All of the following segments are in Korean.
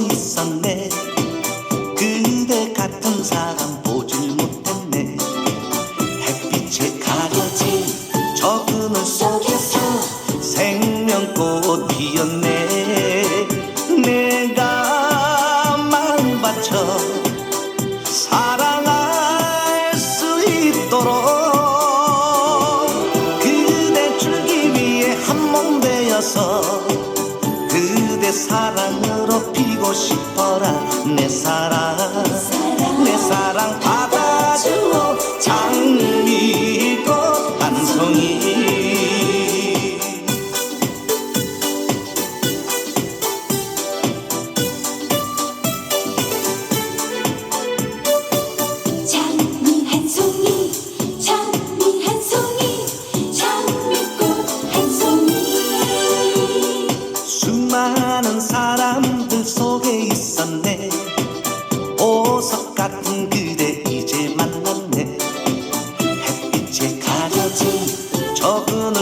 있었네. 그대 같은 사람 보질 못했네. 햇빛에 가려진 저 그늘 속에서 생명꽃 피었네. 내가 마음 바쳐 사랑할 수 있도록 그대 줄기 위에 한몸 되어서 그대 사랑으로 피고 싶어라 내 사랑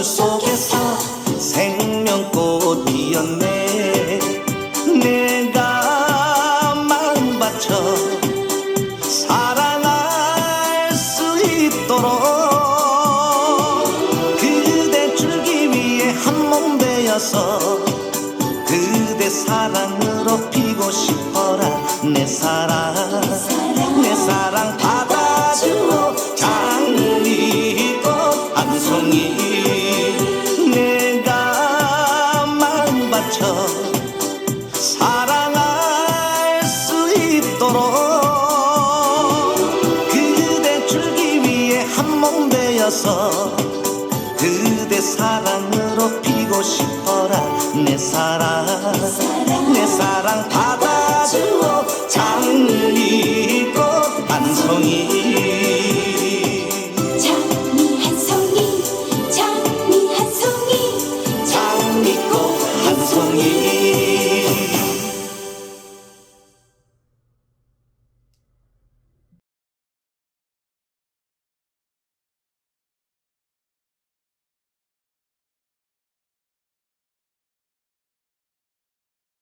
속에서 생명꽃 피었네. 내가 마음 바쳐 사랑할 수 있도록 그대 줄기 위에 한몸 되어서 그대 사랑으로 피고 싶어라. 내 사랑 몸베여서 그대 사랑으로 피고 싶어라. 내 사랑 내 사랑 받아주어 장미꽃 한 송이. 장미 한 송이 장미 한 송이 장미꽃 한 송이.